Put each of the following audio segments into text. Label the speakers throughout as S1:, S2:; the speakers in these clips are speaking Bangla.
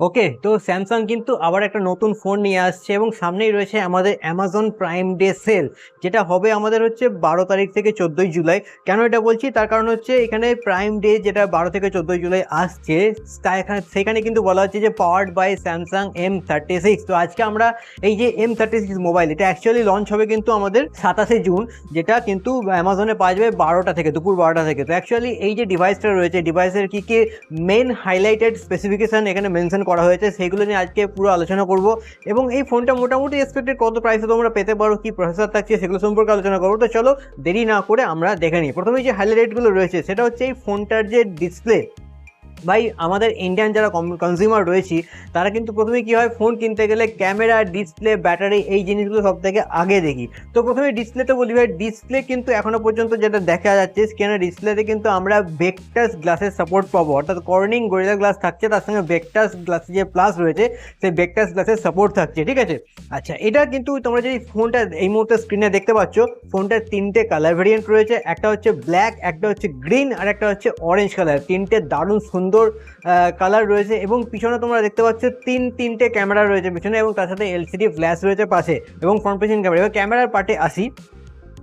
S1: ওকে তো স্যামসাং কিন্তু আবার একটা নতুন ফোন নিয়ে আসছে এবং সামনেই রয়েছে আমাদের অ্যামাজন প্রাইম ডে সেল যেটা হবে আমাদের হচ্ছে বারো তারিখ থেকে চোদ্দোই জুলাই। কেন এটা বলছি? তার কারণ হচ্ছে এখানে প্রাইম ডে যেটা বারো থেকে চোদ্দোই জুলাই আসছে সেখানে কিন্তু বলা হচ্ছে যে powered by Samsung M thirty six তো আজকে আমরা এই যে এম থার্টি সিক্স মোবাইল এটা অ্যাকচুয়ালি লঞ্চ হবে কিন্তু আমাদের সাতাশে জুন, যেটা কিন্তু অ্যামাজনে পাওয়া যাবে বারোটা থেকে, দুপুর বারোটা থেকে। তো অ্যাকচুয়ালি এই যে ডিভাইসটা রয়েছে ডিভাইসের কী কী মেন হাইলাইটেড স্পেসিফিকেশান এখানে মেনশন করা হয়েছে সেইগুলো নিয়ে আজকে পুরো আলোচনা করব। এবং এই ফোনটা মোটামুটি এক্সপেক্টেড কত প্রাইসে তোমরা পেতে পারো, কি প্রসেসর থাকছে, সেগুলো সম্পর্কে আলোচনা করব। তো চলো দেরি না করে আমরা দেখে নিই। প্রথমে যে হাইলাইটগুলো রয়েছে, সেটা হচ্ছে এই ফোনটার যে ডিসপ্লে ভাই, আমাদের ইন্ডিয়ান যারা কনজিউমার রয়েছি, তারা কিন্তু প্রথমে কি হয় ফোন কিনতে গেলে ক্যামেরা ডিসপ্লে ব্যাটারি এই জিনিসগুলো সব থেকে আগে দেখি। তো প্রথমে ডিসপ্লেতে বলি ভাই ডিসপ্লে কিন্তু এখনও পর্যন্ত যেটা দেখা যাচ্ছে স্ক্যানের ডিসপ্লেতে কিন্তু আমরা ভেক্টাস গ্লাসের সাপোর্ট পাবো। অর্থাৎ কর্নিং গরিলা গ্লাস থাকছে, তার সঙ্গে বেকটাস গ্লাস যে প্লাস রয়েছে, সেই বেকটাস গ্লাসের সাপোর্ট থাকছে, ঠিক আছে? আচ্ছা এটা কিন্তু তোমরা যদি ফোনটা এই মুহূর্তে স্ক্রিনে দেখতে পাচ্ছ ফোনটার তিনটে কালার ভেরিয়েন্ট রয়েছে, একটা হচ্ছে ব্ল্যাক একটা হচ্ছে গ্রিন আর একটা হচ্ছে অরেঞ্জ কালার তিনটে দারুণ সুন্দর কালার রয়েছে এবং পিছনে তোমরা দেখতে পাচ্ছ তিন তিনটে ক্যামেরা রয়েছে পিছনে এবং তার সাথে এলসিডি ফ্ল্যাশ রয়েছে পাশে এবং ফ্রন্ট পেছন ক্যামেরা এবার ক্যামেরার পার্টে আসি।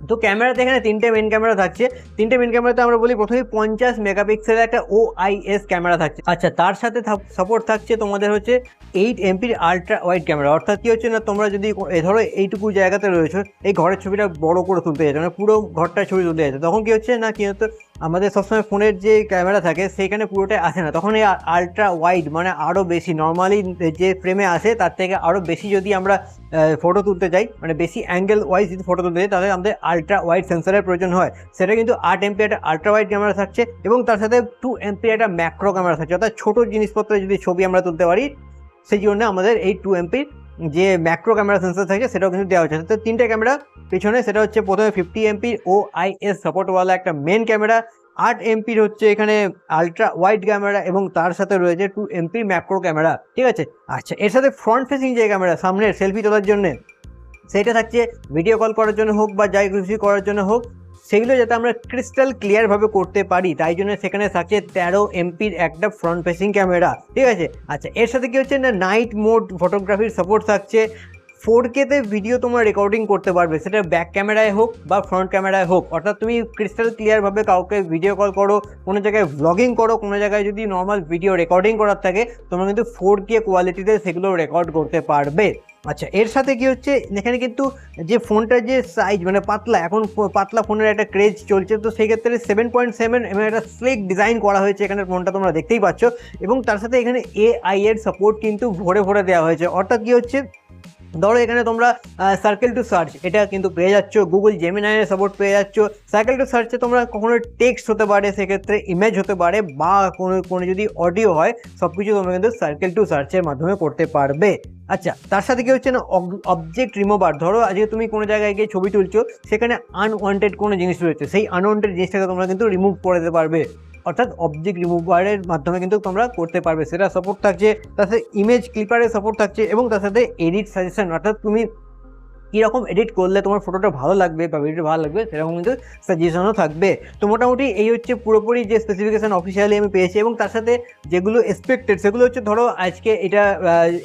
S1: তো ক্যামেরাতে এখানে তিনটে মেন ক্যামেরা থাকছে। তিনটে মেন ক্যামেরাতে আমরা বলি প্রথমে পঞ্চাশ মেগাপিক্সেলের একটা ও আইএস ক্যামেরা থাকছে। আচ্ছা তার সাথে সাপোর্ট থাকছে তোমাদের হচ্ছে এইট এমপির আলট্রা ওয়াইড ক্যামেরা অর্থাৎ কি হচ্ছে না, তোমরা যদি এ, ধরো এইটুকু জায়গাতে রয়েছে, এই ঘরের ছবিটা বড় করে তুলতে যাচ্ছে মানে পুরো ঘরটার ছবি তুলতে যাচ্ছে তখন কি হচ্ছে না কি হতো আমাদের সবসময় ফোনের যে ক্যামেরা থাকে, সেইখানে পুরোটাই আসে না। তখন এই আলট্রা ওয়াইড মানে আরও বেশি নর্মালি যে ফ্রেমে আসে, তার থেকে আরও বেশি যদি আমরা ফটো তুলতে যাই মানে বেশি অ্যাঙ্গেল ওয়াইজ যদি ফটো তুলতে যাই, তাহলে আমাদের আলট্রা ওয়াইড সেন্সারের প্রয়োজন হয়। সেটা কিন্তু আট এমপি একটা আলট্রা ওয়াইড ক্যামেরা থাকছে এবং তার সাথে টু এমপি একটা ম্যাক্রো ক্যামেরা থাকছে। অর্থাৎ ছোটো জিনিসপত্রে যদি ছবি আমরা তুলতে পারি, সেই জন্য আমাদের এই টু এমপির যে ম্যাক্রো ক্যামেরা সেন্সার থাকে, সেটাও কিন্তু দেওয়া হচ্ছে তো তিনটে ক্যামেরা পিছনে, সেটা হচ্ছে প্রথমে ফিফটি এমপি ও আইএস সাপোর্টওয়ালা একটা মেন ক্যামেরা আট এমপির হচ্ছে এখানে আলট্রা ওয়াইড ক্যামেরা এবং তার সাথে রয়েছে টু এমপি ম্যাক্রো ক্যামেরা ঠিক আছে? আচ্ছা এর সাথে ফ্রন্ট ফেসিং যে ক্যামেরা সামনের সেলফি তোলার জন্য, সেইটা থাকছে ভিডিও কল করার জন্য হোক বা যাই কিছু করার জন্য হোক সেগুলো যাতে আমরা ক্রিস্টাল ক্লিয়ারভাবে করতে পারি, তাই জন্য সেখানে থাকছে তেরো এমপির একটা ফ্রন্ট ফেসিং ক্যামেরা ঠিক আছে? আচ্ছা এর সাথে কি হচ্ছে না নাইট মোড ফটোগ্রাফির সাপোর্ট থাকছে। ফোর কেতে ভিডিও তোমরা রেকর্ডিং করতে পারবে, সেটা ব্যাক ক্যামেরায় হোক বা ফ্রন্ট ক্যামেরায় হোক। অর্থাৎ তুমি ক্রিস্টাল ক্লিয়ারভাবে কাউকে ভিডিও কল করো, কোনো জায়গায় ব্লগিং করো, কোনো জায়গায় যদি নর্মাল ভিডিও রেকর্ডিং করার থাকে, তোমরা কিন্তু ফোর কে কোয়ালিটিতে সেগুলো রেকর্ড করতে পারবে। আচ্ছা এর সাথে কি হচ্ছে? এখানে কিন্তু যে ফোনটার যে সাইজ মানে পাতলা, এখন পাতলা ফোনের একটা ক্রেজ চলছে, তো সেই ক্ষেত্রে সেভেন পয়েন্ট সেভেন এম একটা স্লেক ডিজাইন করা হয়েছে এখানে ফোনটা তোমরা দেখতেই পাচ্ছ। এবং তার সাথে এখানে এআই এর সাপোর্ট কিন্তু ভরে ভরে দেওয়া হয়েছে। অর্থাৎ কি হচ্ছে? ধরো এখানে তোমরা সার্কেল টু সার্চ এটা কিন্তু পেয়ে যাচ্ছ। গুগল জেমিনাইয়ের সাপোর্ট পেয়ে যাচ্ছ। সার্কেল টু সার্চে তোমরা কখনো টেক্সট হতে পারে, সেক্ষেত্রে ইমেজ হতে পারে বা কোনো কোনো যদি অডিও হয় সব কিছু তোমরা কিন্তু সার্কেল টু সার্চের মাধ্যমে করতে পারবে। আচ্ছা তার সাথে কি হচ্ছে না? অবজেক্ট রিমুভার ধরো আজকে তুমি কোনো জায়গায় গিয়ে ছবি তুলছো, সেখানে আনওয়ান্টেড কোনো জিনিস রয়েছে, সেই আনওয়ান্টেড জিনিসটাকে তোমরা কিন্তু রিমুভ করে দিতে পারবে। অর্থাৎ অবজেক্ট রিমুভারের মাধ্যমে কিন্তু তোমরা করতে পারবে। সেটা সাপোর্ট থাকছে, তার সাথে ইমেজ ক্লিপারের সাপোর্ট থাকছে এবং তার সাথে এডিট সাজেশন অর্থাৎ তুমি কীরকম এডিট করলে তোমার ফটোটা ভালো লাগবে বা ভিডিওটা ভালো লাগবে, সেরকম কিন্তু সাজেশনও থাকবে। তো মোটামুটি এই হচ্ছে পুরোপুরি যে স্পেসিফিকেশান অফিসিয়ালি আমি পেয়েছি এবং তার সাথে যেগুলো এক্সপেক্টেড সেগুলো হচ্ছে ধরো আজকে এটা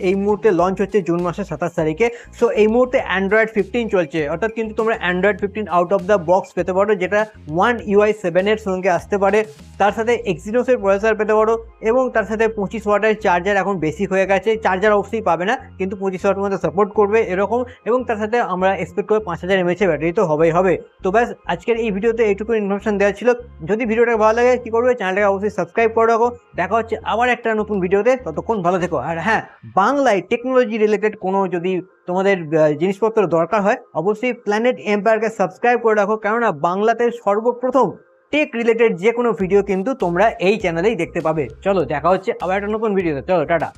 S1: এই মুহূর্তে লঞ্চ হচ্ছে জুন মাসের সাতাশ তারিখে। সো এই মুহূর্তে অ্যান্ড্রয়েড ফিফটিন চলছে। অর্থাৎ কিন্তু তোমরা Android fifteen out of the box পেতে পারো, যেটা ওয়ান ইউআই সেভেনের সঙ্গে আসতে পারে। তার সাথে এক্সিনোসের প্রসেসর পেতে পারো এবং তার সাথে পঁচিশ ওয়াটের চার্জার এখন বেশি হয়ে গেছে। চার্জার অবশ্যই পাবে না, কিন্তু পঁচিশ ওয়াটের মধ্যে সাপোর্ট করবে এরকম এবং তার সাথে আমরা এক্সপেক্ট করব পাঁচ হাজার এমএচের ব্যাটারি তো হবেই, হবে। তো ব্যাস, আজকের এই ভিডিওতে এইটুকু ইনফরমেশন দেওয়া ছিল। যদি ভিডিওটা ভালো লাগে, কী করবে? চ্যানেলটাকে অবশ্যই সাবস্ক্রাইব করে রাখো। দেখা হচ্ছে আবার একটা নতুন ভিডিওতে। ততক্ষণ ভালো থেকো। আর হ্যাঁ বাংলায় টেকনোলজি রিলেটেড কোনো যদি তোমাদের জিনিসপত্র দরকার হয়, অবশ্যই প্ল্যানেট এম্পায়ারকে সাবস্ক্রাইব করে রাখো। কেননা বাংলাতে সর্বপ্রথম টেক রিলেটেড যে কোনো ভিডিও কিন্তু তোমরা এই চ্যানেলেই দেখতে পাবে। চলো, দেখা হচ্ছে আবার একটা নতুন ভিডিওতে চলো, টাটা।